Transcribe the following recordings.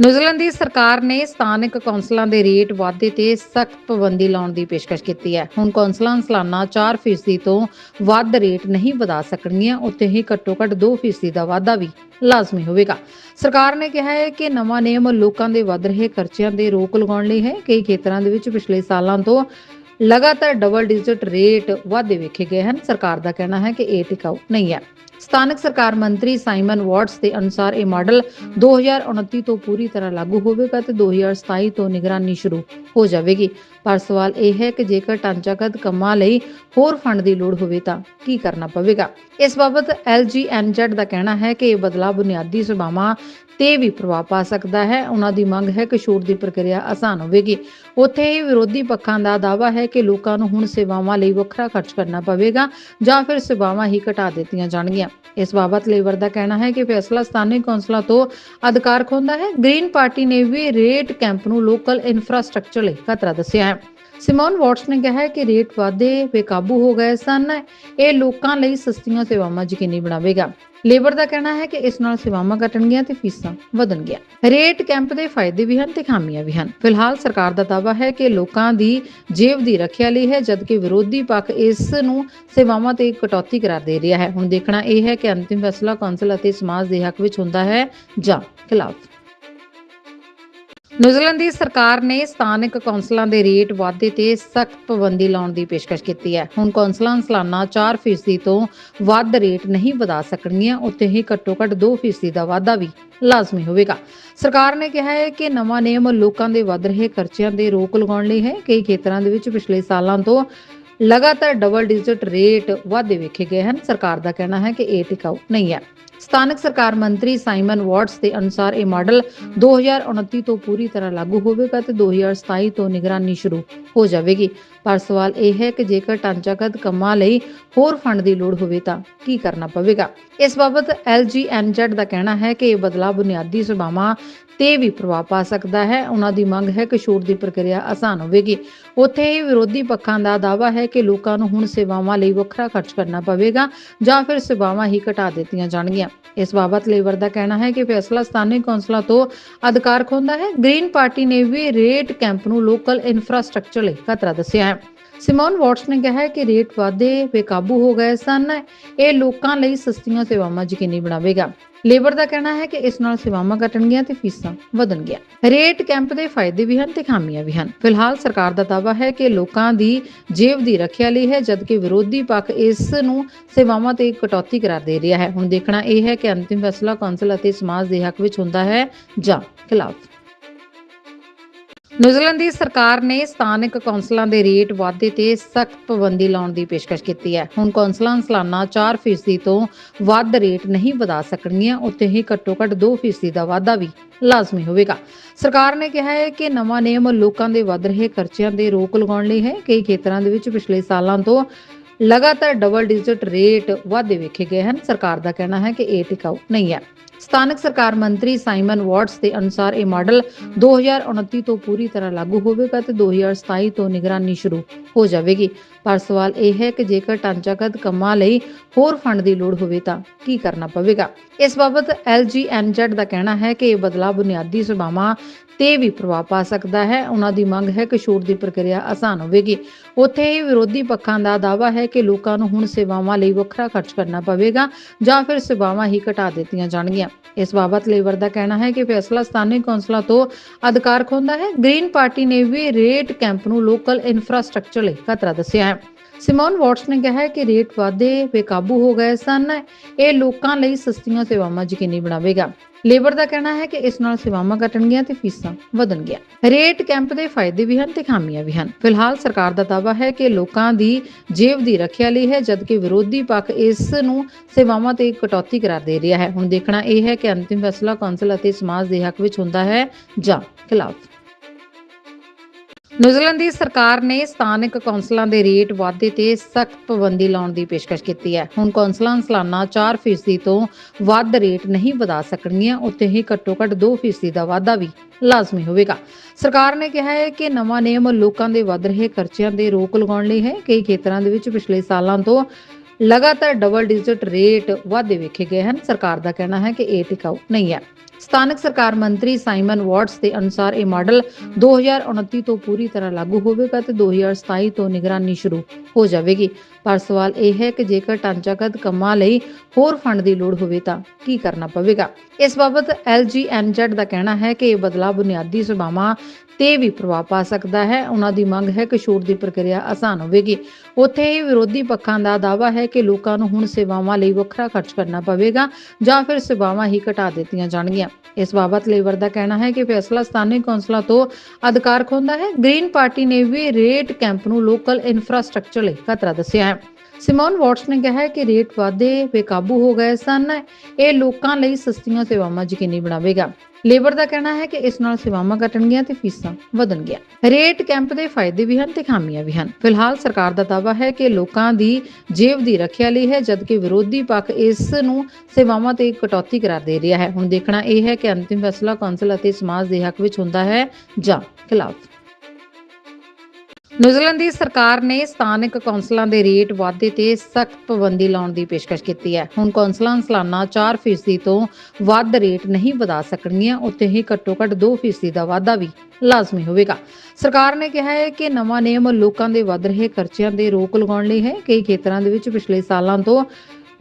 New Zealand ਦੀ ਸਰਕਾਰ ਨੇ ਸਥਾਨਕ ਕੌਂਸਲਾਂ ਦੇ ਰੇਟ ਵਾਧੇ ਤੇ ਸਖਤ ਪਾਬੰਦੀ ਲਾਉਣ ਦੀ ਪੇਸ਼ਕਸ਼ ਕੀਤੀ ਹੈ। ਹੁਣ ਕੌਂਸਲਾਂ ਸਾਲਾਨਾ 4% ਤੋਂ ਵੱਧ ਰੇਟ ਨਹੀਂ ਵਧਾ ਸਕਣਗੀਆਂ। ਉੱਤੇ ਹੀ ਘੱਟੋ-ਘੱਟ 2% ਦਾ ਵਾਧਾ ਵੀ ਲਾਜ਼ਮੀ ਹੋਵੇਗਾ। ਸਰਕਾਰ ਨੇ ਕਿਹਾ ਹੈ ਕਿ ਨਵਾਂ ਨਿਯਮ ਲੋਕਾਂ ਦੇ ਵੱਧ ਰਹੇ ਖਰਚਿਆਂ ਦੇ ਰੋਕ ਲਗਾਉਣ ਲਈ ਹੈ। ਕਈ ਖੇਤਰਾਂ ਦੇ ਵਿੱਚ ਪਿਛਲੇ ਸਾਲਾਂ ਤੋਂ ਲਗਾਤਾਰ ਡਬਲ ਡਿਜਿਟ ਰੇਟ ਵਾਧੇ ਵੇਖੇ ਗਏ ਹਨ। ਸਰਕਾਰ ਦਾ ਕਹਿਣਾ ਹੈ ਕਿ ਇਹ ਟਿਕਾਊ ਨਹੀਂ ਹੈ। ਸਥਾਨਕ ਸਰਕਾਰ ਮੰਤਰੀ ਸਾਈਮਨ ਵਾਟਸ ਦੇ ਅਨੁਸਾਰ ਇਹ ਮਾਡਲ 2029 ਤੋਂ ਪੂਰੀ ਤਰ੍ਹਾਂ ਲਾਗੂ ਹੋਵੇਗਾ ਤੇ 2027 ਤੋਂ ਨਿਗਰਾਨੀ ਸ਼ੁਰੂ ਹੋ ਜਾਵੇਗੀ। ਪਰ ਸਵਾਲ ਇਹ ਹੈ ਕਿ ਜੇਕਰ ਢਾਂਚਾਗਤ ਕੰਮਾਂ ਲਈ ਹੋਰ ਫੰਡ ਦੀ ਲੋੜ ਹੋਵੇ ਤਾਂ ਕੀ ਕਰਨਾ ਪਵੇਗਾ? ਇਸ ਬਾਬਤ LGNZ ਦਾ ਕਹਿਣਾ ਹੈ ਕਿ ਇਹ ਬਦਲਾਅ ਬੁਨਿਆਦੀ ਸੇਵਾਵਾਂ ਤੇ ਵੀ ਪ੍ਰਭਾਵ ਪਾ ਸਕਦਾ ਹੈ। ਉਹਨਾਂ ਦੀ ਮੰਗ ਹੈ ਕਿ ਛੂਟ ਦੀ ਪ੍ਰਕਿਰਿਆ ਆਸਾਨ ਹੋਵੇਗੀ। ਉੱਥੇ ਹੀ ਵਿਰੋਧੀ ਪੱਖਾਂ ਦਾ ਦਾਅਵਾ ਹੈ ਕਿ ਲੋਕਾਂ ਨੂੰ ਹੁਣ ਸੇਵਾਵਾਂ ਲਈ ਵੱਖਰਾ ਖਰਚ ਕਰਨਾ ਪਵੇਗਾ ਜਾਂ ਫਿਰ ਸੇਵਾਵਾਂ ਹੀ ਘਟਾ ਦਿੱਤੀਆਂ ਜਾਣਗੀਆਂ। ਇਸ ਬਾਬਤ ਲੇਬਰ ਦਾ ਕਹਿਣਾ ਹੈ ਕਿ ਫੈਸਲਾ ਸਥਾਨਕ ਕੌਂਸਲਾਂ ਤੋਂ ਅਧਿਕਾਰ ਖੋਂਦਾ ਹੈ। ਗ੍ਰੀਨ ਪਾਰਟੀ ਨੇ ਵੀ ਰੇਟ ਕੈਂਪ ਨੂੰ ਲੋਕਲ ਇਨਫਰਾਸਟ੍ਰਕਚਰ ਲਈ ਖਤਰਾ ਦੱਸਿਆ ਹੈ। ਸਿਮੋਨ ਵਾਟਸ ਨੇ ਕਿਹਾ ਕਿ ਰੇਟ ਵਾਧੇ ਬੇਕਾਬੂ ਹੋ ਗਏ ਸਨ। ਇਹ ਲੋਕਾਂ ਲਈ ਸਸਤੀਆਂ ਸੇਵਾਵਾਂ ਯਕੀਨੀ ਬਣਾਵੇਗਾ। ਲੇਬਰ ਦਾ ਕਹਿਣਾ ਹੈ ਕਿ ਇਸ ਨਾਲ ਸੇਵਾਵਾਂ ਘਟਣਗੀਆਂ ਤੇ ਫੀਸਾਂ ਵਧਣਗੀਆਂ। ਰੇਟ ਕੈਂਪ ਦੇ ਫਾਇਦੇ ਵੀ ਹਨ ਤੇ ਖਾਮੀਆਂ ਵੀ ਹਨ। ਫਿਲਹਾਲ ਸਰਕਾਰ ਦਾ ਦਾਅਵਾ ਹੈ ਕਿ ਲੋਕਾਂ ਦੀ ਜੇਬ ਦੀ ਰੱਖਿਆ ਲਈ ਹੈ, ਜਦਕਿ ਵਿਰੋਧੀ ਪੱਖ ਇਸ ਨੂੰ ਸੇਵਾਵਾਂ ਤੇ ਕਟੌਤੀ ਕਰਾਰ ਦੇ ਰਿਹਾ ਹੈ। ਹੁਣ ਦੇਖਣਾ ਇਹ ਹੈ ਕਿ ਅੰਤਿਮ ਫੈਸਲਾ ਕੌਂਸਲ ਅਤੇ ਸਮਾਜ ਦੇ ਹੱਕ ਵਿੱਚ ਹੁੰਦਾ ਹੈ ਜਾਂ ਖਿਲਾਫ। ਨਿਊਜ਼ੀਲੈਂਡ ਦੀ ਸਰਕਾਰ ਨੇ ਸਥਾਨਕ ਕੌਂਸਲਾਂ ਦੇ ਰੇਟ ਵਾਧੇ ਤੇ ਸਖਤ ਪਾਬੰਦੀ ਲਾਉਣ ਦੀ ਪੇਸ਼ਕਸ਼ ਕੀਤੀ ਹੈ। ਹੁਣ ਕੌਂਸਲਾਂ ਸਾਲਾਨਾ 4% ਤੋਂ ਵੱਧ ਰੇਟ ਨਹੀਂ ਵਧਾ ਸਕਣਗੀਆਂ। ਉੱਤੇ ਹੀ ਘੱਟੋ-ਘੱਟ 2% ਦਾ ਵਾਧਾ ਵੀ ਲਾਜ਼ਮੀ ਹੋਵੇਗਾ। ਸਰਕਾਰ ਨੇ ਕਿਹਾ ਹੈ ਕਿ ਨਵਾਂ ਨਿਯਮ ਲੋਕਾਂ ਦੇ ਵੱਧ ਰਹੇ ਖਰਚਿਆਂ ਦੇ ਰੋਕ ਲਗਾਉਣ ਲਈ ਹੈ। ਕਈ ਖੇਤਰਾਂ ਦੇ ਵਿੱਚ ਪਿਛਲੇ ਸਾਲਾਂ ਤੋਂ ਲਗਾਤਾਰ ਡਬਲ ਡਿਜਿਟ ਰੇਟ ਵਾਧੇ ਵੇਖੇ ਗਏ ਹਨ। ਸਰਕਾਰ ਦਾ ਕਹਿਣਾ ਹੈ ਕਿ ਇਹ ਟਿਕਾਊ ਨਹੀਂ ਹੈ। ਸਥਾਨਕ ਸਰਕਾਰ ਮੰਤਰੀ ਸਾਈਮਨ ਵਾਟਸ ਦੇ ਅਨੁਸਾਰ ਇਹ ਮਾਡਲ 2029 ਤੋਂ ਪੂਰੀ ਤਰ੍ਹਾਂ ਲਾਗੂ ਹੋਵੇਗਾ ਤੇ 2027 ਤੋਂ ਨਿਗਰਾਨੀ ਸ਼ੁਰੂ ਹੋ ਜਾਵੇਗੀ। ਪਰ ਸਵਾਲ ਇਹ ਹੈ ਕਿ ਜੇਕਰ ਢਾਂਚਾਗਤ ਕੰਮਾਂ ਲਈ ਹੋਰ ਫੰਡ ਦੀ ਲੋੜ ਹੋਵੇ ਤਾਂ ਕੀ ਕਰਨਾ ਪਵੇਗਾ? ਇਸ ਬਾਬਤ LGNZ ਦਾ ਕਹਿਣਾ ਹੈ ਕਿ ਇਹ ਬਦਲਾਅ ਬੁਨਿਆਦੀ ਸੇਵਾਵਾਂ ਤੇ ਵੀ ਪ੍ਰਭਾਵ ਪਾ ਸਕਦਾ ਹੈ। ਉਹਨਾਂ ਦੀ ਮੰਗ ਹੈ ਕਿ ਛੋਟ ਦੀ ਪ੍ਰਕਿਰਿਆ ਆਸਾਨ ਹੋਵੇਗੀ। ਉੱਥੇ ਹੀ ਵਿਰੋਧੀ ਪੱਖਾਂ ਦਾ ਦਾਅਵਾ ਹੈ ਕਿ ਲੋਕਾਂ ਨੂੰ ਹੁਣ ਸੇਵਾਵਾਂ ਲਈ ਵੱਖਰਾ ਖਰਚ ਕਰਨਾ ਪਵੇਗਾ ਜਾਂ ਫਿਰ ਸੇਵਾਵਾਂ ਹੀ ਘਟਾ ਦਿੱਤੀਆਂ ਜਾਣਗੀਆਂ। ਇਸ ਬਾਬਤ ਲੇਬਰ ਦਾ ਕਹਿਣਾ ਹੈ ਕਿ ਫੈਸਲਾ ਸਥਾਨਕ ਕੌਂਸਲਾਂ ਤੋਂ ਅਧਿਕਾਰ ਖੋਹਦਾ ਹੈ। ਗ੍ਰੀਨ ਪਾਰਟੀ ਨੇ ਵੀ ਰੇਟ ਕੈਂਪ ਨੂੰ ਲੋਕਲ ਇਨਫਰਾਸਟ੍ਰਕਚਰ ਲਈ ਖਤਰਾ ਦੱਸਿਆ ਹੈ। ਸਿਮੋਨ ਵਾਟਸ ਨੇ ਕਿਹਾ ਕਿ ਰੇਟ ਵਾਧੇ ਬੇਕਾਬੂ ਹੋ ਗਏ ਸਨ। ਇਹ ਲੋਕਾਂ ਲਈ ਸਸਤੀਆਂ ਸੇਵਾਵਾਂ ਯਕੀਨੀ ਬਣਾਵੇਗਾ। ਲੇਬਰ ਦਾ ਕਹਿਣਾ ਹੈ ਕਿ ਇਸ ਨਾਲ ਸੇਵਾਵਾਂ ਘਟਣਗੀਆਂ ਤੇ ਫੀਸਾਂ ਵਧਣਗੀਆਂ। ਰੇਟ ਕੈਂਪ ਦੇ ਫਾਇਦੇ ਵੀ ਹਨ ਤੇ ਖਾਮੀਆਂ ਵੀ ਹਨ। ਫਿਲਹਾਲ ਸਰਕਾਰ ਦਾ ਦਾਅਵਾ ਹੈ ਕਿ ਲੋਕਾਂ ਦੀ ਜੇਬ ਦੀ ਰੱਖਿਆ ਲਈ ਹੈ, ਜਦਕਿ ਵਿਰੋਧੀ ਪੱਖ ਇਸ ਨੂੰ ਸੇਵਾਵਾਂ ਤੇ ਕਟੌਤੀ ਕਰਾਰ ਦੇ ਰਿਹਾ ਹੈ। ਹੁਣ ਦੇਖਣਾ ਇਹ ਹੈ ਕਿ ਅੰਤਿਮ ਫੈਸਲਾ ਕੌਂਸਲ ਅਤੇ ਸਮਾਜ ਦੇ ਹੱਕ ਵਿੱਚ ਹੁੰਦਾ ਹੈ ਜਾਂ ਖਿਲਾਫ। ਨਿਊਜ਼ੀਲੈਂਡ ਦੀ ਸਰਕਾਰ ਨੇ ਸਥਾਨਕ ਕੌਂਸਲਾਂ ਦੇ ਰੇਟ ਵਾਧੇ ਤੇ ਸਖਤ ਪਾਬੰਦੀ ਲਾਉਣ ਦੀ ਪੇਸ਼ਕਸ਼ ਕੀਤੀ ਹੈ। ਹੁਣ ਕੌਂਸਲਾਂ ਸਾਲਾਨਾ 4% ਤੋਂ ਵੱਧ ਰੇਟ ਨਹੀਂ ਵਧਾ ਸਕਣਗੀਆਂ। ਉੱਤੇ ਹੀ ਘੱਟੋ-ਘੱਟ 2% ਦਾ ਵਾਧਾ ਵੀ ਲਾਜ਼ਮੀ ਹੋਵੇਗਾ। ਸਰਕਾਰ ਨੇ ਕਿਹਾ ਹੈ ਕਿ ਨਵਾਂ ਨਿਯਮ ਲੋਕਾਂ ਦੇ ਵੱਧ ਰਹੇ ਖਰਚਿਆਂ ਦੇ ਰੋਕ ਲਗਾਉਣ ਲਈ ਹੈ। ਕਈ ਖੇਤਰਾਂ ਦੇ ਵਿੱਚ ਪਿਛਲੇ ਸਾਲਾਂ ਤੋਂ ਲਗਾਤਾਰ ਡਬਲ ਡਿਜਿਟ ਰੇਟ ਵਾਧੇ ਵੇਖੇ ਗਏ ਹਨ। ਸਰਕਾਰ ਦਾ ਕਹਿਣਾ ਹੈ ਕਿ ਇਹ ਟਿਕਾਊ ਨਹੀਂ ਹੈ। ਸਥਾਨਕ ਸਰਕਾਰ ਮੰਤਰੀ ਸਾਈਮਨ ਵਾਟਸ ਦੇ ਅਨੁਸਾਰ ਇਹ ਮਾਡਲ 2029 ਤੋਂ ਪੂਰੀ ਤਰ੍ਹਾਂ ਲਾਗੂ ਹੋਵੇਗਾ ਤੇ 2027 ਤੋਂ ਨਿਗਰਾਨੀ ਸ਼ੁਰੂ ਹੋ ਜਾਵੇਗੀ। ਪਰ ਸਵਾਲ ਇਹ ਹੈ ਕਿ ਜੇਕਰ ਢਾਂਚਾਗਤ ਕੰਮਾਂ ਲਈ ਹੋਰ ਫੰਡ ਦੀ ਲੋੜ ਹੋਵੇ ਤਾਂ ਕੀ ਕਰਨਾ ਪਵੇਗਾ? ਇਸ ਬਾਬਤ LGNZ ਦਾ ਕਹਿਣਾ ਹੈ ਕਿ ਇਹ ਬਦਲਾਅ ਬੁਨਿਆਦੀ ਸੇਵਾਵਾਂ ਤੇ ਵੀ ਪ੍ਰਭਾਵ ਪਾ ਸਕਦਾ ਹੈ। ਉਹਨਾਂ ਦੀ ਮੰਗ ਹੈ ਕਿ ਛੂਟ ਦੀ ਪ੍ਰਕਿਰਿਆ ਆਸਾਨ ਹੋਵੇਗੀ। ਉੱਥੇ ਹੀ ਵਿਰੋਧੀ ਪੱਖਾਂ ਦਾ ਦਾਅਵਾ ਹੈ ਕਿ ਲੋਕਾਂ ਨੂੰ ਹੁਣ ਸੇਵਾਵਾਂ ਲਈ ਵੱਖਰਾ ਖਰਚ ਕਰਨਾ ਪਵੇਗਾ ਜਾਂ ਫਿਰ ਸੇਵਾਵਾਂ ਹੀ ਘਟਾ ਦਿੱਤੀਆਂ ਜਾਣਗੀਆਂ। ਇਸ ਬਾਬਤ ਲੇਬਰ ਦਾ ਕਹਿਣਾ ਹੈ ਕਿ ਫੈਸਲਾ ਸਥਾਨਕ ਕੌਂਸਲਾਂ ਤੋਂ ਅਧਿਕਾਰ ਖੋਹਦਾ ਹੈ। ਗ੍ਰੀਨ ਪਾਰਟੀ ਨੇ ਵੀ ਰੇਟ ਕੈਂਪ ਨੂੰ ਲੋਕਲ ਇਨਫਰਾਸਟ੍ਰਕਚਰ ਲਈ ਖਤਰਾ ਦੱਸਿਆ ਹੈ। ਸਿਮੋਨ ਵਾਟਸ ਨੇ ਕਿਹਾ ਕਿ ਰੇਟ ਵਾਧੇ ਬੇਕਾਬੂ ਹੋ ਗਏ ਸਨ। ਇਹ ਲੋਕਾਂ ਲਈ ਸਸਤੀਆਂ ਸੇਵਾਵਾਂ ਯਕੀਨੀ ਬਣਾਵੇਗਾ। ਲੇਬਰ ਦਾ ਕਹਿਣਾ ਹੈ ਕਿ ਇਸ ਨਾਲ ਸੇਵਾਵਾਂ ਘਟਣਗੀਆਂ ਤੇ ਫੀਸਾਂ ਵਧਣਗੀਆਂ। ਰੇਟ ਕੈਂਪ ਦੇ ਫਾਇਦੇ ਵੀ ਹਨ ਤੇ ਖਾਮੀਆਂ ਵੀ ਹਨ। ਫਿਲਹਾਲ ਸਰਕਾਰ ਦਾ ਦਾਅਵਾ ਹੈ ਕਿ ਲੋਕਾਂ ਦੀ ਜੇਬ ਦੀ ਰੱਖਿਆ ਲਈ ਹੈ, ਜਦਕਿ ਵਿਰੋਧੀ ਪੱਖ ਇਸ ਨੂੰ ਸੇਵਾਵਾਂ ਤੇ ਕਟੌਤੀ ਕਰਾਰ ਦੇ ਰਿਹਾ ਹੈ। ਹੁਣ ਦੇਖਣਾ ਇਹ ਹੈ ਕਿ ਅੰਤਿਮ ਫੈਸਲਾ ਕੌਂਸਲ ਅਤੇ ਸਮਾਜ ਦੇ ਹੱਕ ਵਿੱਚ ਹੁੰਦਾ ਹੈ ਜਾਂ ਖਿਲਾਫ। ਨਿਊਜ਼ੀਲੈਂਡ ਦੀ ਸਰਕਾਰ ਨੇ ਸਥਾਨਕ ਕੌਂਸਲਾਂ ਦੇ ਰੇਟ ਵਾਧੇ ਤੇ ਸਖਤ ਪਾਬੰਦੀ ਲਾਉਣ ਦੀ ਪੇਸ਼ਕਸ਼ ਕੀਤੀ ਹੈ। ਹੁਣ ਕੌਂਸਲਾਂ ਸਾਲਾਨਾ 4% ਤੋਂ ਵੱਧ ਰੇਟ ਨਹੀਂ ਵਧਾ ਸਕਣਗੀਆਂ। ਉੱਤੇ ਹੀ ਘੱਟੋ-ਘੱਟ 2% ਦਾ ਵਾਧਾ ਵੀ ਲਾਜ਼ਮੀ ਹੋਵੇਗਾ। ਸਰਕਾਰ ਨੇ ਕਿਹਾ ਹੈ ਕਿ ਨਵਾਂ ਨਿਯਮ ਲੋਕਾਂ ਦੇ ਵੱਧ ਰਹੇ ਖਰਚਿਆਂ ਦੇ ਰੋਕ ਲਗਾਉਣ ਲਈ ਹੈ। ਕਈ ਖੇਤਰਾਂ ਦੇ ਵਿੱਚ ਪਿਛਲੇ ਸਾਲਾਂ ਤੋਂ ਲਗਾਤਾਰ ਡਬਲ ਡਿਜਿਟ ਰੇਟ ਵਾਧੇ ਵੇਖੇ ਗਏ ਹਨ। ਸਰਕਾਰ ਦਾ ਕਹਿਣਾ ਹੈ ਕਿ ਇਹ ਟਿਕਾਊ ਨਹੀਂ ਹੈ। ਸਥਾਨਕ ਸਰਕਾਰ ਮੰਤਰੀ ਸਾਈਮਨ ਵਾਟਸ ਦੇ ਅਨੁਸਾਰ ਇਹ ਮਾਡਲ 2029 ਤੋਂ ਪੂਰੀ ਤਰ੍ਹਾਂ ਲਾਗੂ ਹੋਵੇਗਾ ਤੇ 2027 ਤੋਂ ਨਿਗਰਾਨੀ ਸ਼ੁਰੂ ਹੋ ਜਾਵੇਗੀ। ਪਰ ਸਵਾਲ ਇਹ ਹੈ ਕਿ ਜੇਕਰ ਢਾਂਚਾਗਤ ਕੰਮਾਂ ਲਈ ਹੋਰ ਫੰਡ ਦੀ ਲੋੜ ਹੋਵੇ ਤਾਂ ਕੀ ਕਰਨਾ ਪਵੇਗਾ? ਇਸ ਬਾਬਤ LGNZ ਦਾ ਕਹਿਣਾ ਹੈ ਕਿ ਇਹ ਬਦਲਾਅ ਬੁਨਿਆਦੀ ਸੇਵਾਵਾਂ ਤੇ ਵੀ ਪ੍ਰਭਾਵ ਪਾ ਸਕਦਾ ਹੈ। ਉਹਨਾਂ ਦੀ ਮੰਗ ਹੈ ਕਿ ਛੋਟ ਦੀ ਪ੍ਰਕਿਰਿਆ ਆਸਾਨ ਹੋਵੇਗੀ। ਉੱਥੇ ਹੀ ਵਿਰੋਧੀ ਪੱਖਾਂ ਦਾ ਦਾਅਵਾ ਹੈ ਕਿ ਲੋਕਾਂ ਨੂੰ ਹੁਣ ਸੇਵਾਵਾਂ ਲਈ ਵੱਖਰਾ ਖਰਚ ਕਰਨਾ ਪਵੇਗਾ ਜਾਂ ਫਿਰ ਸੇਵਾਵਾਂ ਹੀ ਘਟਾ ਦਿੱਤੀਆਂ ਜਾਣਗੀਆਂ। ਇਸ ਬਾਬਤ ਲੇਬਰ ਦਾ ਕਹਿਣਾ ਹੈ ਕਿ ਫੈਸਲਾ ਸਥਾਨਕ ਕੌਂਸਲਾਂ ਤੋਂ ਅਧਿਕਾਰ ਖੋਹਦਾ ਹੈ। ਗ੍ਰੀਨ ਪਾਰਟੀ ਨੇ ਵੀ ਰੇਟ ਕੈਂਪ ਨੂੰ ਲੋਕਲ ਇਨਫਰਾਸਟ੍ਰਕਚਰ ਲਈ ਖਤਰਾ ਦੱਸਿਆ ਹੈ। ਸਿਮੋਨ ਵਾਟਸ ਨੇ ਕਿਹਾ ਕਿ ਰੇਟ ਵਾਧੇ ਬੇਕਾਬੂ ਹੋ ਗਏ ਸਨ। ਇਹ ਲੋਕਾਂ ਲਈ ਸਸਤੀਆਂ ਸੇਵਾਵਾਂ ਯਕੀਨੀ ਬਣਾਵੇਗਾ। ਲੇਬਰ ਦਾ ਕਹਿਣਾ ਹੈ ਕਿ ਇਸ ਨਾਲ ਸੇਵਾਵਾਂ ਘਟਣਗੀਆਂ ਤੇ ਫੀਸਾਂ ਵਧਣਗੀਆਂ। ਰੇਟ ਕੈਂਪ ਦੇ ਫਾਇਦੇ ਵੀ ਹਨ ਤੇ ਖਾਮੀਆਂ ਵੀ ਹਨ। ਫਿਲਹਾਲ ਸਰਕਾਰ ਦਾ ਦਾਅਵਾ ਹੈ ਕਿ ਲੋਕਾਂ ਦੀ ਜੇਬ ਦੀ ਰੱਖਿਆ ਲਈ ਹੈ, ਜਦਕਿ ਵਿਰੋਧੀ ਪੱਖ ਇਸ ਨੂੰ ਸੇਵਾਵਾਂ ਤੇ ਕਟੌਤੀ ਕਰਾਰ ਦੇ ਰਿਹਾ ਹੈ। ਹੁਣ ਦੇਖਣਾ ਇਹ ਹੈ ਕਿ ਅੰਤਿਮ ਫੈਸਲਾ ਕੌਂਸਲ ਅਤੇ ਸਮਾਜ ਦੇ ਹੱਕ ਵਿੱਚ ਹੁੰਦਾ ਹੈ ਜਾਂ ਖਿਲਾਫ। ਨਿਊਜ਼ੀਲੈਂਡ ਦੀ ਸਰਕਾਰ ਨੇ ਸਥਾਨਕ ਕੌਂਸਲਾਂ ਦੇ ਰੇਟ ਵਾਧੇ ਤੇ ਸਖਤ ਪਾਬੰਦੀ ਲਾਉਣ ਦੀ ਪੇਸ਼ਕਸ਼ ਕੀਤੀ ਹੈ। ਹੁਣ ਕੌਂਸਲਾਂ ਸਾਲਾਨਾ 4% ਤੋਂ ਵੱਧ ਰੇਟ ਨਹੀਂ ਵਧਾ ਸਕਣਗੀਆਂ। ਉੱਤੇ ਹੀ ਘੱਟੋ-ਘੱਟ 2% ਦਾ ਵਾਧਾ ਵੀ ਲਾਜ਼ਮੀ ਹੋਵੇਗਾ। ਸਰਕਾਰ ਨੇ ਕਿਹਾ ਹੈ ਕਿ ਨਵਾਂ ਨਿਯਮ ਲੋਕਾਂ ਦੇ ਵੱਧ ਰਹੇ ਖਰਚਿਆਂ ਦੇ ਰੋਕ ਲਗਾਉਣ ਲਈ ਹੈ। ਕਈ ਖੇਤਰਾਂ ਦੇ ਵਿੱਚ ਪਿਛਲੇ ਸਾਲਾਂ ਤੋਂ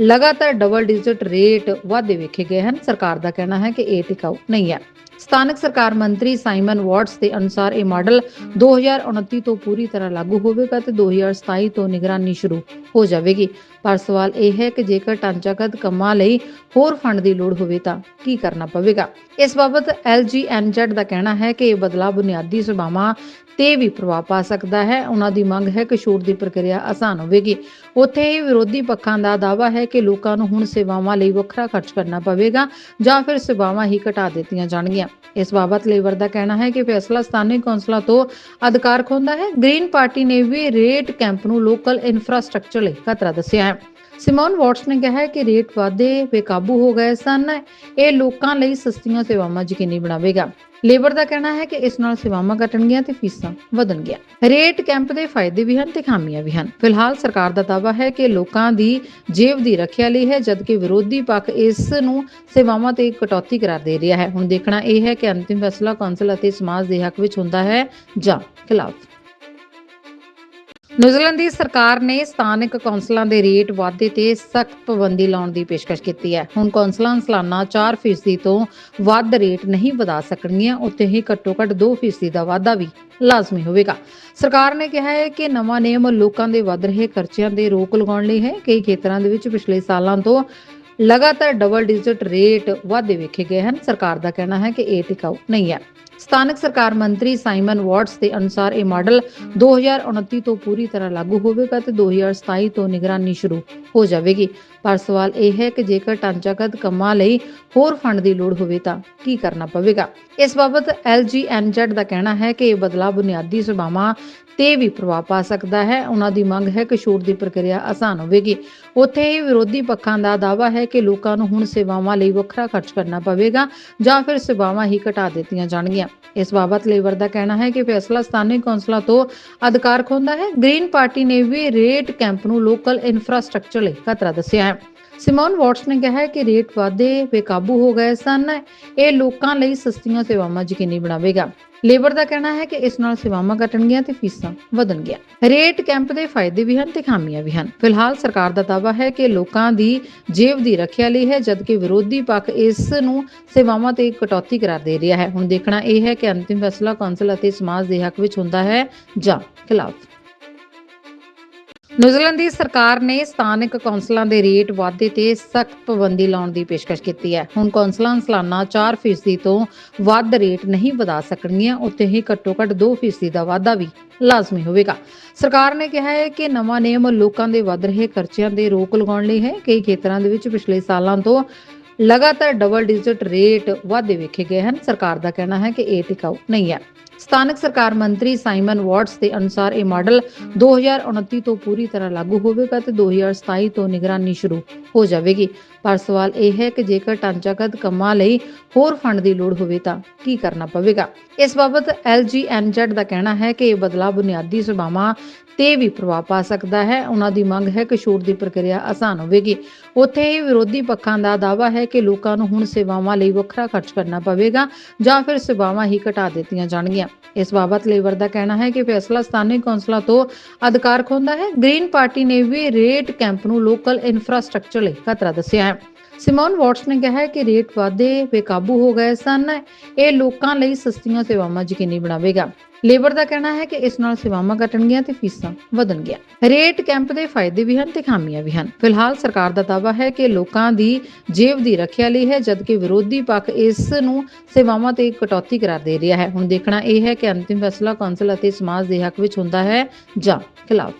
ਲਗਾਤਾਰ ਡਬਲ ਡਿਜਿਟ ਰੇਟ ਵਾਧੇ ਵੇਖੇ ਗਏ ਹਨ। ਸਰਕਾਰ ਦਾ ਕਹਿਣਾ ਹੈ ਕਿ ਇਹ ਟਿਕਾਊ ਨਹੀਂ ਹੈ। ਸਥਾਨਕ ਸਰਕਾਰ ਮੰਤਰੀ ਸਾਈਮਨ ਵਾਟਸ ਦੇ ਅਨੁਸਾਰ ਇਹ ਮਾਡਲ 2029 ਤੋਂ ਪੂਰੀ ਤਰ੍ਹਾਂ ਲਾਗੂ ਹੋਵੇਗਾ ਤੇ 2027 ਤੋਂ ਨਿਗਰਾਨੀ ਸ਼ੁਰੂ ਹੋ ਜਾਵੇਗੀ। ਪਰ ਸਵਾਲ ਇਹ ਹੈ ਕਿ ਜੇਕਰ ਢਾਂਚਾਗਤ ਕੰਮਾਂ ਲਈ ਹੋਰ ਫੰਡ ਦੀ ਲੋੜ ਹੋਵੇ ਤਾਂ ਕੀ ਕਰਨਾ ਪਵੇਗਾ? ਇਸ ਬਾਬਤ LGNZ ਦਾ ਕਹਿਣਾ ਹੈ ਕਿ ਇਹ ਬਦਲਾਅ ਬੁਨਿਆਦੀ ਸੇਵਾਵਾਂ ਤੇ ਵੀ ਪ੍ਰਭਾਵ ਪਾ ਸਕਦਾ ਹੈ। ਉਹਨਾਂ ਦੀ ਮੰਗ ਹੈ ਕਿ ਛੂਟ ਦੀ ਪ੍ਰਕਿਰਿਆ ਆਸਾਨ ਹੋਵੇਗੀ। ਉੱਥੇ ਹੀ ਵਿਰੋਧੀ ਪੱਖਾਂ ਦਾ ਦਾਅਵਾ ਹੈ ਕਿ ਲੋਕਾਂ ਨੂੰ ਹੁਣ ਸੇਵਾਵਾਂ ਲਈ ਵੱਖਰਾ ਖਰਚ ਕਰਨਾ ਪਵੇਗਾ ਜਾਂ ਫਿਰ ਸੇਵਾਵਾਂ ਹੀ ਘਟਾ ਦਿੱਤੀਆਂ ਜਾਣਗੀਆਂ। ਇਸ ਬਾਬਤ ਲੇਬਰ ਦਾ ਕਹਿਣਾ ਹੈ ਕਿ ਫੈਸਲਾ ਸਥਾਨਕ ਕੌਂਸਲਾਂ ਤੋਂ ਅਧਿਕਾਰ ਖੋਂਦਾ ਹੈ। ਗ੍ਰੀਨ ਪਾਰਟੀ ਨੇ ਵੀ ਰੇਟ ਕੈਂਪ ਨੂੰ ਲੋਕਲ ਇਨਫਰਾਸਟ੍ਰਕਚਰ ਲਈ ਖਤਰਾ ਦੱਸਿਆ ਹੈ। ਸਿਮੋਨ ਵਾਟਸ ਨੇ ਕਿਹਾ ਕਿ ਰੇਟ ਵਾਧੇ ਬੇਕਾਬੂ ਹੋ ਗਏ ਸਨ। ਇਹ ਲੋਕਾਂ ਲਈ ਸਸਤੀਆਂ ਸੇਵਾਵਾਂ ਯਕੀਨੀ ਬਣਾਵੇਗਾ। ਲੇਬਰ ਦਾ ਕਹਿਣਾ ਹੈ ਕਿ ਇਸ ਨਾਲ ਸੇਵਾਵਾਂ ਘਟਣਗੀਆਂ ਤੇ ਫੀਸਾਂ ਵਧਣਗੀਆਂ। ਰੇਟ ਕੈਂਪ ਦੇ ਫਾਇਦੇ ਵੀ ਹਨ ਤੇ ਖਾਮੀਆਂ ਵੀ ਹਨ। ਫਿਲਹਾਲ ਸਰਕਾਰ ਦਾ ਦਾਅਵਾ ਹੈ ਕਿ ਲੋਕਾਂ ਦੀ ਜੇਬ ਦੀ ਰੱਖਿਆ ਲਈ ਹੈ, ਜਦਕਿ ਵਿਰੋਧੀ ਪੱਖ ਇਸ ਨੂੰ ਸੇਵਾਵਾਂ ਤੇ ਕਟੌਤੀ ਕਰਾਰ ਦੇ ਰਿਹਾ ਹੈ। ਹੁਣ ਦੇਖਣਾ ਇਹ ਹੈ ਕਿ ਅੰਤਿਮ ਫੈਸਲਾ ਕੌਂਸਲ ਅਤੇ ਸਮਾਜ ਦੇ ਹੱਕ ਵਿੱਚ ਹੁੰਦਾ ਹੈ ਜਾਂ ਖਿਲਾਫ। ਨਿਊਜ਼ੀਲੈਂਡ ਦੀ ਸਰਕਾਰ ਨੇ ਸਥਾਨਕ ਕੌਂਸਲਾਂ ਦੇ ਰੇਟ ਵਾਧੇ ਤੇ ਸਖਤ ਪਾਬੰਦੀ ਲਾਉਣ ਦੀ ਪੇਸ਼ਕਸ਼ ਕੀਤੀ ਹੈ। ਹੁਣ ਕੌਂਸਲਾਂ ਸਾਲਾਨਾ 4% ਤੋਂ ਵੱਧ ਰੇਟ ਨਹੀਂ ਵਧਾ ਸਕਣਗੀਆਂ। ਉੱਤੇ ਹੀ ਘੱਟੋ-ਘੱਟ 2% ਦਾ ਵਾਧਾ ਵੀ ਲਾਜ਼ਮੀ ਹੋਵੇਗਾ। ਸਰਕਾਰ ਨੇ ਕਿਹਾ ਹੈ ਕਿ ਨਵਾਂ ਨਿਯਮ ਲੋਕਾਂ ਦੇ ਵੱਧ ਰਹੇ ਖਰਚਿਆਂ ਦੇ ਰੋਕ ਲਗਾਉਣ ਲਈ ਹੈ। ਕਈ ਖੇਤਰਾਂ ਦੇ ਵਿੱਚ ਪਿਛਲੇ ਸਾਲਾਂ ਤੋਂ ਲਗਾਤਾਰ ਡਬਲ ਡਿਜਿਟ ਰੇਟ ਵਾਧੇ ਵੇਖੇ ਗਏ ਹਨ। ਸਰਕਾਰ ਦਾ ਕਹਿਣਾ ਹੈ ਕਿ ਇਹ ਟਿਕਾਊ ਨਹੀਂ ਹੈ। ਸਥਾਨਕ ਸਰਕਾਰ ਮੰਤਰੀ ਸਾਈਮਨ ਵਾਟਸ ਦੇ ਅਨੁਸਾਰ ਇਹ ਮਾਡਲ 2029 ਤੋਂ ਪੂਰੀ ਤਰ੍ਹਾਂ ਲਾਗੂ ਹੋਵੇਗਾ ਤੇ 2027 ਤੋਂ ਨਿਗਰਾਨੀ ਸ਼ੁਰੂ ਹੋ ਜਾਵੇਗੀ। ਪਰ ਸਵਾਲ ਇਹ ਹੈ ਕਿ ਜੇਕਰ ਢਾਂਚਾਗਤ ਕੰਮਾਂ ਲਈ ਹੋਰ ਫੰਡ ਦੀ ਲੋੜ ਹੋਵੇ ਤਾਂ ਕੀ ਕਰਨਾ ਪਵੇਗਾ? ਇਸ ਬਾਬਤ LGNZ ਦਾ ਕਹਿਣਾ ਹੈ ਕਿ ਇਹ ਬਦਲਾਅ ਬੁਨਿਆਦੀ ਸੇਵਾਵਾਂ ਤੇ ਵੀ ਪ੍ਰਭਾਵ ਪਾ ਸਕਦਾ ਹੈ। ਉਹਨਾਂ ਦੀ ਮੰਗ ਹੈ ਕਿ ਛੋਟ ਦੀ ਪ੍ਰਕਿਰਿਆ ਆਸਾਨ ਹੋਵੇਗੀ। ਉੱਥੇ ਹੀ ਵਿਰੋਧੀ ਪੱਖਾਂ ਦਾ ਦਾਅਵਾ ਹੈ ਕਿ ਲੋਕਾਂ ਨੂੰ ਹੁਣ ਸੇਵਾਵਾਂ ਲਈ ਵੱਖਰਾ ਖਰਚ ਕਰਨਾ ਪਵੇਗਾ ਜਾਂ ਫਿਰ ਸੇਵਾਵਾਂ ਹੀ ਘਟਾ ਦਿੱਤੀਆਂ ਜਾਣਗੀਆਂ। ਇਸ ਬਾਬਤ ਲੇਬਰ ਦਾ ਕਹਿਣਾ ਹੈ ਕਿ ਫੈਸਲਾ ਸਥਾਨਕ ਕੌਂਸਲਾਂ ਤੋਂ ਅਧਿਕਾਰ ਖੋਂਦਾ ਹੈ। ਗ੍ਰੀਨ ਪਾਰਟੀ ਨੇ ਵੀ ਰੇਟ ਕੈਂਪ ਨੂੰ ਲੋਕਲ ਇਨਫਰਾਸਟ੍ਰਕਚਰ ਲਈ ਖਤਰਾ ਦੱਸਿਆ ਹੈ। ਸਿਮੋਨ ਵਾਟਸ ਨੇ ਕਿਹਾ ਕਿ ਰੇਟ ਵਾਧੇ ਬੇਕਾਬੂ ਹੋ ਗਏ ਸਨ। ਇਹ ਲੋਕਾਂ ਲਈ ਸਸਤੀਆਂ ਸੇਵਾਵਾਂ ਯਕੀਨੀ ਬਣਾਵੇਗਾ। ਲੇਬਰ ਦਾ ਕਹਿਣਾ ਹੈ ਕਿ ਇਸ ਨਾਲ ਸੇਵਾਵਾਂ ਘਟਣਗੀਆਂ ਤੇ ਫੀਸਾਂ ਵਧਣਗੀਆਂ। ਰੇਟ ਕੈਂਪ ਦੇ ਫਾਇਦੇ ਵੀ ਹਨ ਤੇ ਖਾਮੀਆਂ ਵੀ ਹਨ। ਫਿਲਹਾਲ ਸਰਕਾਰ ਦਾ ਦਾਅਵਾ ਹੈ ਕਿ ਲੋਕਾਂ ਦੀ ਜੇਬ ਦੀ ਰੱਖਿਆ ਲਈ ਹੈ, ਜਦਕਿ ਵਿਰੋਧੀ ਪੱਖ ਇਸ ਨੂੰ ਸੇਵਾਵਾਂ ਤੇ ਕਟੌਤੀ ਕਰਾਰ ਦੇ ਰਿਹਾ ਹੈ। ਹੁਣ ਦੇਖਣਾ ਇਹ ਹੈ ਕਿ ਅੰਤਿਮ ਫੈਸਲਾ ਕੌਂਸਲ ਅਤੇ ਸਮਾਜ ਦੇ ਹੱਕ ਵਿੱਚ ਹੁੰਦਾ ਹੈ ਜਾਂ ਖਿਲਾਫ। ਨਿਊਜ਼ੀਲੈਂਡ ਦੀ ਸਰਕਾਰ ਨੇ ਸਥਾਨਕ ਕੌਂਸਲਾਂ ਦੇ ਰੇਟ ਵਾਧੇ ਤੇ ਸਖਤ ਪਾਬੰਦੀ ਲਾਉਣ ਦੀ ਪੇਸ਼ਕਸ਼ ਕੀਤੀ ਹੈ। ਹੁਣ ਕੌਂਸਲਾਂ ਸਾਲਾਨਾ 4% ਤੋਂ ਵੱਧ ਰੇਟ ਨਹੀਂ ਵਧਾ ਸਕਣਗੀਆਂ। ਉੱਤੇ ਹੀ ਘੱਟੋ-ਘੱਟ 2% ਦਾ ਵਾਧਾ ਵੀ ਲਾਜ਼ਮੀ ਹੋਵੇਗਾ। ਸਰਕਾਰ ਨੇ ਕਿਹਾ ਹੈ ਕਿ ਨਵਾਂ ਨਿਯਮ ਲੋਕਾਂ ਦੇ ਵੱਧ ਰਹੇ ਖਰਚਿਆਂ ਦੇ ਰੋਕ ਲਗਾਉਣ ਲਈ ਹੈ। ਕਈ ਖੇਤਰਾਂ ਦੇ ਵਿੱਚ ਪਿਛਲੇ ਸਾਲਾਂ ਤੋਂ ਲਗਾਤਾਰ ਡਬਲ ਡਿਜਿਟ ਰੇਟ ਵਾਧੇ ਵੇਖੇ ਗਏ ਹਨ। ਸਰਕਾਰ ਦਾ ਕਹਿਣਾ ਹੈ ਕਿ ਇਹ ਟਿਕਾਊ ਨਹੀਂ ਹੈ। ਸਥਾਨਕ ਸਰਕਾਰ ਮੰਤਰੀ ਸਾਈਮਨ ਵਾਟਸ ਦੇ ਅਨੁਸਾਰ ਇਹ ਮਾਡਲ 2029 ਤੋਂ ਪੂਰੀ ਤਰ੍ਹਾਂ ਲਾਗੂ ਹੋਵੇਗਾ ਤੇ 2027 ਤੋਂ ਨਿਗਰਾਨੀ ਸ਼ੁਰੂ ਹੋ ਜਾਵੇਗੀ। ਪਰ ਸਵਾਲ ਇਹ ਹੈ ਕਿ ਜੇਕਰ ਢਾਂਚਾਗਤ ਕੰਮਾਂ ਲਈ ਹੋਰ ਫੰਡ ਦੀ ਲੋੜ ਹੋਵੇ ਤਾਂ ਕੀ ਕਰਨਾ ਪਵੇਗਾ? ਇਸ ਬਾਬਤ LGNZ ਦਾ ਕਹਿਣਾ ਹੈ ਕਿ ਇਹ ਬਦਲਾਅ ਬੁਨਿਆਦੀ ਸੇਵਾਵਾਂ ਤੇ ਵੀ ਪ੍ਰਭਾਵ ਪਾ ਸਕਦਾ ਹੈ। ਉਹਨਾਂ ਦੀ ਮੰਗ ਹੈ ਕਿ ਛੂਟ ਦੀ ਪ੍ਰਕਿਰਿਆ ਆਸਾਨ ਹੋਵੇਗੀ। ਉੱਥੇ ਹੀ ਵਿਰੋਧੀ ਪੱਖਾਂ ਦਾ ਦਾਅਵਾ ਹੈ ਕਿ ਲੋਕਾਂ ਨੂੰ ਹੁਣ ਸੇਵਾਵਾਂ ਲਈ ਵੱਖਰਾ ਖਰਚ ਕਰਨਾ ਪਵੇਗਾ ਜਾਂ ਫਿਰ ਸੇਵਾਵਾਂ ਹੀ ਘਟਾ ਦਿੱਤੀਆਂ ਜਾਣਗੀਆਂ। ਇਸ ਬਾਬਤ ਲੇਬਰ ਦਾ ਕਹਿਣਾ ਹੈ ਕਿ ਫੈਸਲਾ ਸਥਾਨਕ ਕੌਂਸਲਾਂ ਤੋਂ ਅਧਿਕਾਰ ਖੋਂਦਾ ਹੈ। ਗ੍ਰੀਨ ਪਾਰਟੀ ਨੇ ਵੀ ਰੇਟ ਕੈਂਪ ਨੂੰ ਲੋਕਲ ਇਨਫਰਾਸਟ੍ਰਕਚਰ ਲਈ ਖਤਰਾ ਦੱਸਿਆ ਹੈ। ਸਿਮੋਨ ਵਾਟਸ ਨੇ ਕਿਹਾ ਕਿ ਰੇਟ ਵਾਧੇ ਬੇਕਾਬੂ ਹੋ ਗਏ ਸਨ। ਇਹ ਲੋਕਾਂ ਲਈ ਸਸਤੀਆਂ ਸੇਵਾਵਾਂ ਯਕੀਨੀ ਬਣਾਵੇਗਾ। ਲੇਬਰ ਦਾ ਕਹਿਣਾ ਹੈ ਕਿ ਇਸ ਨਾਲ ਸੇਵਾਵਾਂ ਘਟਣਗੀਆਂ ਤੇ ਫੀਸਾਂ ਵਧਣਗੀਆਂ। ਰੇਟ ਕੈਂਪ ਦੇ ਫਾਇਦੇ ਵੀ ਹਨ ਤੇ ਖਾਮੀਆਂ ਵੀ ਹਨ। ਫਿਲਹਾਲ ਸਰਕਾਰ ਦਾ ਦਾਅਵਾ ਹੈ ਕਿ ਲੋਕਾਂ ਦੀ ਜੇਬ ਦੀ ਰੱਖਿਆ ਲਈ ਹੈ, ਜਦਕਿ ਵਿਰੋਧੀ ਪੱਖ ਇਸ ਨੂੰ ਸੇਵਾਵਾਂ ਤੇ ਕਟੌਤੀ ਕਰਾਰ ਦੇ ਰਿਹਾ ਹੈ। ਹੁਣ ਦੇਖਣਾ ਇਹ ਹੈ ਕਿ ਅੰਤਿਮ ਫੈਸਲਾ ਕੌਂਸਲ ਅਤੇ ਸਮਾਜ ਦੇ ਹੱਕ ਵਿੱਚ ਹੁੰਦਾ ਹੈ ਜਾਂ ਖਿਲਾਫ।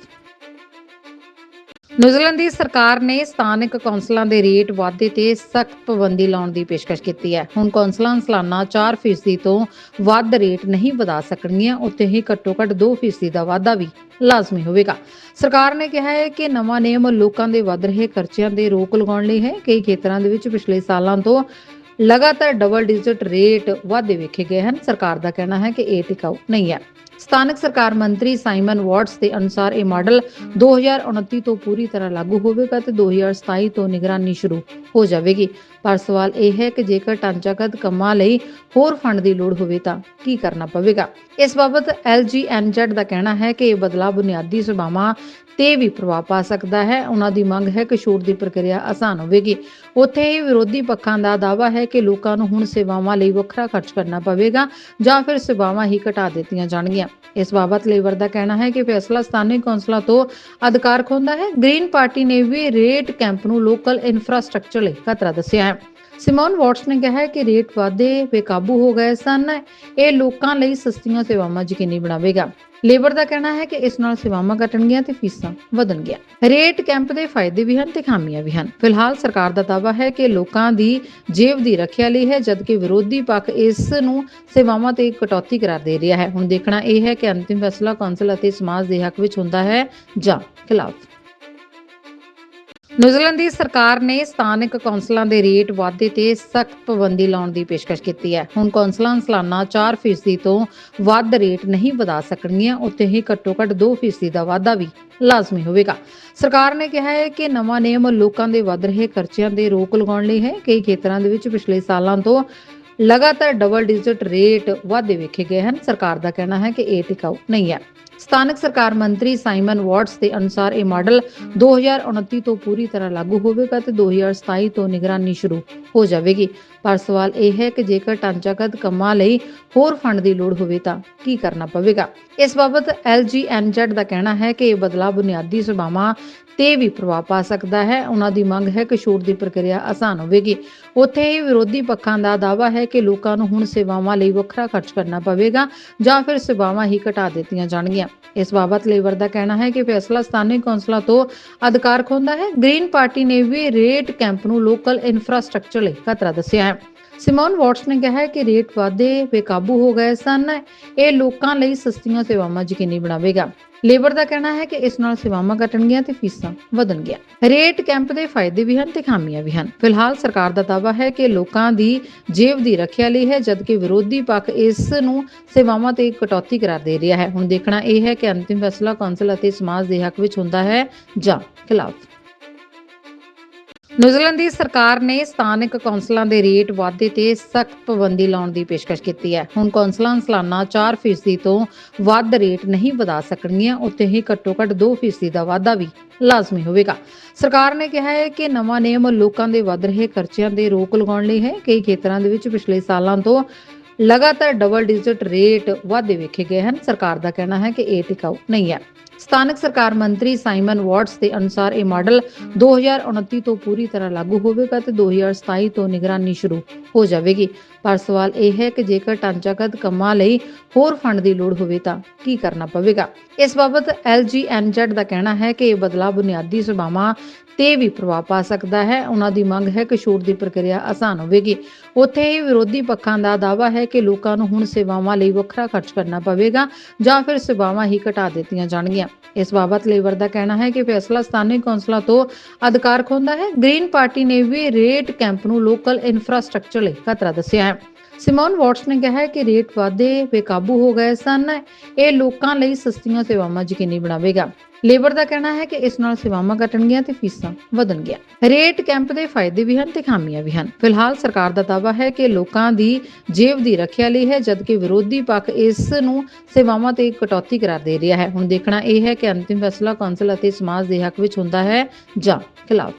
ਨਿਊਜ਼ੀਲੈਂਡ ਦੀ ਸਰਕਾਰ ਨੇ ਸਥਾਨਕ ਕੌਂਸਲਾਂ ਦੇ ਰੇਟ ਵਾਧੇ ਤੇ ਸਖਤ ਪਾਬੰਦੀ ਲਾਉਣ ਦੀ ਪੇਸ਼ਕਸ਼ ਕੀਤੀ ਹੈ। ਹੁਣ ਕੌਂਸਲਾਂ ਸਾਲਾਨਾ 4% ਤੋਂ ਵੱਧ ਰੇਟ ਨਹੀਂ ਵਧਾ ਸਕਣਗੀਆਂ। ਉੱਤੇ ਹੀ ਘੱਟੋ-ਘੱਟ 2% ਦਾ ਵਾਧਾ ਵੀ ਲਾਜ਼ਮੀ ਹੋਵੇਗਾ। ਸਰਕਾਰ ਨੇ ਕਿਹਾ ਹੈ ਕਿ ਨਵਾਂ ਨਿਯਮ ਲੋਕਾਂ ਦੇ ਵੱਧ ਰਹੇ ਖਰਚਿਆਂ ਦੇ ਰੋਕ ਲਗਾਉਣ ਲਈ ਹੈ। ਕਈ ਖੇਤਰਾਂ ਦੇ ਵਿੱਚ ਪਿਛਲੇ ਸਾਲਾਂ ਤੋਂ ਲਗਾਤਾਰ ਡਬਲ ਡਿਜਿਟ ਰੇਟ ਵਾਧੇ ਵੇਖੇ ਗਏ ਹਨ। ਸਰਕਾਰ ਦਾ ਕਹਿਣਾ ਹੈ ਕਿ ਇਹ ਟਿਕਾਊ ਨਹੀਂ ਹੈ। ਸਥਾਨਕ ਸਰਕਾਰ ਮੰਤਰੀ ਸਾਈਮਨ ਵਾਟਸ ਦੇ ਅਨੁਸਾਰ ਇਹ ਮਾਡਲ 2029 ਤੋਂ ਪੂਰੀ ਤਰ੍ਹਾਂ ਲਾਗੂ ਹੋਵੇਗਾ ਤੇ 2027 ਤੋਂ ਨਿਗਰਾਨੀ ਸ਼ੁਰੂ ਹੋ ਜਾਵੇਗੀ। ਪਰ ਸਵਾਲ ਇਹ ਹੈ ਕਿ ਜੇਕਰ ਢਾਂਚਾਗਤ ਕੰਮਾਂ ਲਈ ਹੋਰ ਫੰਡ ਦੀ ਲੋੜ ਹੋਵੇ ਤਾਂ ਕੀ ਕਰਨਾ ਪਵੇਗਾ? ਇਸ ਬਾਬਤ LGNZ ਦਾ ਕਹਿਣਾ ਹੈ ਕਿ ਇਹ ਬਦਲਾਅ ਬੁਨਿਆਦੀ ਸੇਵਾਵਾਂ ਤੇ ਵੀ ਪ੍ਰਭਾਵ ਪਾ ਸਕਦਾ ਹੈ। ਉਹਨਾਂ ਦੀ ਮੰਗ ਹੈ ਕਿ ਛੂਟ ਦੀ ਪ੍ਰਕਿਰਿਆ ਆਸਾਨ ਹੋਵੇਗੀ। ਉੱਥੇ ਹੀ ਵਿਰੋਧੀ ਪੱਖਾਂ ਦਾ ਦਾਅਵਾ ਹੈ ਕਿ ਲੋਕਾਂ ਨੂੰ ਹੁਣ ਸੇਵਾਵਾਂ ਲਈ ਵੱਖਰਾ ਖਰਚ ਕਰਨਾ ਪਵੇਗਾ ਜਾਂ ਫਿਰ ਸੇਵਾਵਾਂ ਹੀ ਘਟਾ ਦਿੱਤੀਆਂ ਜਾਣਗੀਆਂ। ਇਸ ਬਾਬਤ ਲੇਬਰ ਦਾ ਕਹਿਣਾ ਹੈ ਕਿ ਫੈਸਲਾ ਸਥਾਨਕ ਕੌਂਸਲਾਂ ਤੋਂ ਅਧਿਕਾਰ ਖੋਂਦਾ ਹੈ। ਗ੍ਰੀਨ ਪਾਰਟੀ ਨੇ ਵੀ ਰੇਟ ਕੈਂਪ ਨੂੰ ਲੋਕਲ ਇਨਫਰਾਸਟ੍ਰਕਚਰ ਲਈ ਖਤਰਾ ਦੱਸਿਆ ਹੈ। ਸਿਮੋਨ ਵਾਟਸ ਨੇ ਕਿਹਾ ਕਿ ਰੇਟ ਵਾਧੇ ਬੇਕਾਬੂ ਹੋ ਗਏ ਸਨ। ਇਹ ਲੋਕਾਂ ਲਈ ਸਸਤੀਆਂ ਸੇਵਾਵਾਂ ਯਕੀਨੀ ਬਣਾਵੇਗਾ। ਲੇਬਰ ਦਾ ਕਹਿਣਾ ਹੈ ਕਿ ਇਸ ਨਾਲ ਸੇਵਾਵਾਂ ਘਟਣਗੀਆਂ ਤੇ ਫੀਸਾਂ ਵਧਣਗੀਆਂ। ਰੇਟ ਕੈਂਪ ਦੇ ਫਾਇਦੇ ਵੀ ਹਨ ਤੇ ਖਾਮੀਆਂ ਵੀ ਹਨ। ਫਿਲਹਾਲ ਸਰਕਾਰ ਦਾ ਦਾਅਵਾ ਹੈ ਕਿ ਲੋਕਾਂ ਦੀ ਜੇਬ ਦੀ ਰੱਖਿਆ ਲਈ ਹੈ, ਜਦਕਿ ਵਿਰੋਧੀ ਪੱਖ ਇਸ ਨੂੰ ਸੇਵਾਵਾਂ ਤੇ ਕਟੌਤੀ ਕਰਾਰ ਦੇ ਰਿਹਾ ਹੈ। ਹੁਣ ਦੇਖਣਾ ਇਹ ਹੈ ਕਿ ਅੰਤਿਮ ਫੈਸਲਾ ਕੌਂਸਲ ਅਤੇ ਸਮਾਜ ਦੇ ਹੱਕ ਵਿੱਚ ਹੁੰਦਾ ਹੈ ਜਾਂ ਖਿਲਾਫ। ਨਿਊਜ਼ੀਲੈਂਡ ਦੀ ਸਰਕਾਰ ਨੇ ਸਥਾਨਕ ਕੌਂਸਲਾਂ ਦੇ ਰੇਟ ਵਾਧੇ ਤੇ ਸਖਤ ਪਾਬੰਦੀ ਲਾਉਣ ਦੀ ਪੇਸ਼ਕਸ਼ ਕੀਤੀ ਹੈ। ਹੁਣ ਕੌਂਸਲਾਂ ਸਾਲਾਨਾ 4% ਤੋਂ ਵੱਧ ਰੇਟ ਨਹੀਂ ਵਧਾ ਸਕਣਗੀਆਂ। ਉੱਤੇ ਹੀ ਘੱਟੋ-ਘੱਟ 2% ਦਾ ਵਾਧਾ ਵੀ ਲਾਜ਼ਮੀ ਹੋਵੇਗਾ। ਸਰਕਾਰ ਨੇ ਕਿਹਾ ਹੈ ਕਿ ਨਵਾਂ ਨਿਯਮ ਲੋਕਾਂ ਦੇ ਵੱਧ ਰਹੇ ਖਰਚਿਆਂ ਦੇ ਰੋਕ ਲਗਾਉਣ ਲਈ ਹੈ। ਕਈ ਖੇਤਰਾਂ ਦੇ ਵਿੱਚ ਪਿਛਲੇ ਸਾਲਾਂ ਤੋਂ ਲਗਾਤਾਰ ਡਬਲ ਡਿਜਿਟ ਰੇਟ ਵਾਧੇ ਵੇਖੇ ਗਏ ਹਨ। ਸਰਕਾਰ ਦਾ ਕਹਿਣਾ ਹੈ ਕਿ ਇਹ ਟਿਕਾਊ ਨਹੀਂ ਹੈ। ਸਥਾਨਕ ਸਰਕਾਰ ਮੰਤਰੀ ਸਾਈਮਨ ਵਾਟਸ ਦੇ ਅਨੁਸਾਰ ਇਹ ਮਾਡਲ 2029 ਤੋਂ ਪੂਰੀ ਤਰ੍ਹਾਂ ਲਾਗੂ ਹੋਵੇਗਾ ਤੇ 2027 ਤੋਂ ਨਿਗਰਾਨੀ ਸ਼ੁਰੂ ਹੋ ਜਾਵੇਗੀ। ਪਰ ਸਵਾਲ ਇਹ ਹੈ ਕਿ ਜੇਕਰ ਢਾਂਚਾਗਤ ਕੰਮਾਂ ਲਈ ਹੋਰ ਫੰਡ ਦੀ ਲੋੜ ਹੋਵੇ ਤਾਂ ਕੀ ਕਰਨਾ ਪਵੇਗਾ? ਇਸ ਬਾਬਤ LGNZ ਦਾ ਕਹਿਣਾ ਹੈ ਕਿ ਇਹ ਬਦਲਾਅ ਬੁਨਿਆਦੀ ਸੇਵਾਵਾਂ ਤੇ ਵੀ ਪ੍ਰਭਾਵ ਪਾ ਸਕਦਾ ਹੈ। ਉਹਨਾਂ ਦੀ ਮੰਗ ਹੈ ਕਿ ਛੋਟ ਦੀ ਪ੍ਰਕਿਰਿਆ ਆਸਾਨ ਹੋਵੇਗੀ। ਉੱਥੇ ਹੀ ਵਿਰੋਧੀ ਪੱਖਾਂ ਦਾ ਦਾਅਵਾ ਹੈ ਕਿ ਲੋਕਾਂ ਨੂੰ ਹੁਣ ਸੇਵਾਵਾਂ ਲਈ ਵੱਖਰਾ ਖਰਚ ਕਰਨਾ ਪਵੇਗਾ ਜਾਂ ਫਿਰ ਸੇਵਾਵਾਂ ਹੀ ਘਟਾ ਦਿੱਤੀਆਂ ਜਾਣਗੀਆਂ। ਇਸ ਬਾਬਤ ਲੇਬਰ ਦਾ ਕਹਿਣਾ ਹੈ ਕਿ ਫੈਸਲਾ ਸਥਾਨਕ ਕੌਂਸਲਾਂ ਤੋਂ ਅਧਿਕਾਰ ਖੋਂਦਾ ਹੈ। ਗ੍ਰੀਨ ਪਾਰਟੀ ਨੇ ਵੀ ਰੇਟ ਕੈਂਪ ਨੂੰ ਲੋਕਲ ਇਨਫਰਾਸਟ੍ਰਕਚਰ ਲਈ ਖਤਰਾ ਦੱਸਿਆ ਹੈ। ਸਿਮੋਨ ਵਾਟਸ ਨੇ ਕਿਹਾ ਕਿ ਰੇਟ ਵਾਧੇ ਬੇਕਾਬੂ ਹੋ ਗਏ ਸਨ। ਇਹ ਲੋਕਾਂ ਲਈ ਸਸਤੀਆਂ ਸੇਵਾਵਾਂ ਯਕੀਨੀ ਬਣਾਵੇਗਾ। ਲੇਬਰ ਦਾ ਕਹਿਣਾ ਹੈ ਕਿ ਇਸ ਨਾਲ ਸੇਵਾਵਾਂ ਘਟਣਗੀਆਂ ਤੇ ਫੀਸਾਂ ਵਧਣਗੀਆਂ। ਰੇਟ ਕੈਂਪ ਦੇ ਫਾਇਦੇ ਵੀ ਹਨ ਤੇ ਖਾਮੀਆਂ ਵੀ ਹਨ। ਫਿਲਹਾਲ ਸਰਕਾਰ ਦਾ ਦਾਅਵਾ ਹੈ ਕਿ ਲੋਕਾਂ ਦੀ ਜੇਬ ਦੀ ਰੱਖਿਆ ਲਈ ਹੈ, ਜਦਕਿ ਵਿਰੋਧੀ ਪੱਖ ਇਸ ਨੂੰ ਸੇਵਾਵਾਂ ਤੇ ਕਟੌਤੀ ਕਰਾਰ ਦੇ ਰਿਹਾ ਹੈ। ਹੁਣ ਦੇਖਣਾ ਇਹ ਹੈ ਕਿ ਅੰਤਿਮ ਫੈਸਲਾ ਕੌਂਸਲ ਅਤੇ ਸਮਾਜ ਦੇ ਹੱਕ ਵਿੱਚ ਹੁੰਦਾ ਹੈ ਜਾਂ ਖਿਲਾਫ। ਨਿਊਜ਼ੀਲੈਂਡ ਦੀ ਸਰਕਾਰ ਨੇ ਸਥਾਨਕ ਕੌਂਸਲਾਂ ਦੇ ਰੇਟ ਵਾਧੇ ਤੇ ਸਖਤ ਪਾਬੰਦੀ ਲਾਉਣ ਦੀ ਪੇਸ਼ਕਸ਼ ਕੀਤੀ ਹੈ। ਹੁਣ ਕੌਂਸਲਾਂ ਸਾਲਾਨਾ 4% ਤੋਂ ਵੱਧ ਰੇਟ ਨਹੀਂ ਵਧਾ ਸਕਣਗੀਆਂ। ਉੱਤੇ ਹੀ ਘੱਟੋ-ਘੱਟ 2% ਦਾ ਵਾਧਾ ਵੀ ਲਾਜ਼ਮੀ ਹੋਵੇਗਾ। ਸਰਕਾਰ ਨੇ ਕਿਹਾ ਹੈ ਕਿ ਨਵਾਂ ਨਿਯਮ ਲੋਕਾਂ ਦੇ ਵੱਧ ਰਹੇ ਖਰਚਿਆਂ ਦੇ ਰੋਕ ਲਗਾਉਣ ਲਈ ਹੈ। ਕਈ ਖੇਤਰਾਂ ਦੇ ਵਿੱਚ ਪਿਛਲੇ ਸਾਲਾਂ ਤੋਂ ਲਗਾਤਾਰ ਡਬਲ ਡਿਜਿਟ ਰੇਟ ਵਾਧੇ ਵੇਖੇ ਗਏ ਹਨ। ਸਰਕਾਰ ਦਾ ਕਹਿਣਾ ਹੈ ਕਿ ਇਹ ਟਿਕਾਊ ਨਹੀਂ ਹੈ। ਸਥਾਨਕ ਸਰਕਾਰ ਮੰਤਰੀ ਸਾਈਮਨ ਵਾਟਸ ਦੇ ਅਨੁਸਾਰ ਇਹ ਮਾਡਲ 2029 ਤੋਂ ਪੂਰੀ ਤਰ੍ਹਾਂ ਲਾਗੂ ਹੋਵੇਗਾ ਤੇ 2027 ਤੋਂ ਨਿਗਰਾਨੀ ਸ਼ੁਰੂ ਹੋ ਜਾਵੇਗੀ। ਪਰ ਸਵਾਲ ਇਹ ਹੈ ਕਿ ਜੇਕਰ ਢਾਂਚਾਗਤ ਕੰਮਾਂ ਲਈ ਹੋਰ ਫੰਡ ਦੀ ਲੋੜ ਹੋਵੇ ਤਾਂ ਕੀ ਕਰਨਾ ਪਵੇਗਾ? ਇਸ ਬਾਬਤ LGNZ ਦਾ ਕਹਿਣਾ ਹੈ ਕਿ ਇਹ ਬਦਲਾਅ ਬੁਨਿਆਦੀ ਸੇਵਾਵਾਂ ਤੇ ਵੀ ਪ੍ਰਭਾਵ ਪਾ ਸਕਦਾ ਹੈ। ਉਹਨਾਂ ਦੀ ਮੰਗ ਹੈ ਕਿ ਛੋਟ ਦੀ ਪ੍ਰਕਿਰਿਆ ਆਸਾਨ ਹੋਵੇਗੀ। ਉੱਥੇ ਹੀ ਵਿਰੋਧੀ ਪੱਖਾਂ ਦਾ ਦਾਅਵਾ ਹੈ ਕਿ ਲੋਕਾਂ ਨੂੰ ਹੁਣ ਸੇਵਾਵਾਂ ਲਈ ਵੱਖਰਾ ਖਰਚ ਕਰਨਾ ਪਵੇਗਾ ਜਾਂ ਫਿਰ ਸੇਵਾਵਾਂ ਹੀ ਘਟਾ ਦਿੱਤੀਆਂ ਜਾਣਗੀਆਂ। ਇਸ ਬਾਬਤ ਲੇਬਰ ਦਾ ਕਹਿਣਾ ਹੈ ਕਿ ਫੈਸਲਾ ਸਥਾਨਕ ਕੌਂਸਲਾਂ ਤੋਂ ਅਧਿਕਾਰ ਖੋਹਦਾ ਹੈ। ਗ੍ਰੀਨ ਪਾਰਟੀ ਨੇ ਵੀ ਰੇਟ ਕੈਂਪ ਨੂੰ ਲੋਕਲ ਇਨਫਰਾਸਟ੍ਰਕਚਰ ਲਈ ਖਤਰਾ ਦੱਸਿਆ ਹੈ। ਸਿਮੋਨ ਵਾਟਸ ਨੇ ਕਿਹਾ ਕਿ ਰੇਟ ਵਾਧੇ ਬੇਕਾਬੂ ਹੋ ਗਏ ਸਨ। ਇਹ ਲੋਕਾਂ ਲਈ ਸਸਤੀਆਂ ਸੇਵਾਵਾਂ ਯਕੀਨੀ ਬਣਾਵੇਗਾ। ਲੇਬਰ ਦਾ ਕਹਿਣਾ ਹੈ ਕਿ ਇਸ ਨਾਲ ਸੇਵਾਵਾਂ ਘਟਣਗੀਆਂ ਤੇ ਫੀਸਾਂ ਵਧਣਗੀਆਂ। ਰੇਟ ਕੈਂਪ ਦੇ ਫਾਇਦੇ ਵੀ ਹਨ ਤੇ ਖਾਮੀਆਂ ਵੀ ਹਨ। ਫਿਲਹਾਲ ਸਰਕਾਰ ਦਾ ਦਾਅਵਾ ਹੈ ਕਿ ਲੋਕਾਂ ਦੀ ਜੇਬ ਦੀ ਰੱਖਿਆ ਲਈ ਹੈ, ਜਦਕਿ ਵਿਰੋਧੀ ਪੱਖ ਇਸ ਨੂੰ ਸੇਵਾਵਾਂ ਤੇ ਕਟੌਤੀ ਕਰਾਰ ਦੇ ਰਿਹਾ ਹੈ। ਹੁਣ ਦੇਖਣਾ ਇਹ ਹੈ ਕਿ ਅੰਤਿਮ ਫੈਸਲਾ ਕੌਂਸਲ ਅਤੇ ਸਮਾਜ ਦੇ ਹੱਕ ਵਿੱਚ ਹੁੰਦਾ ਹੈ ਜਾਂ ਖਿਲਾਫ।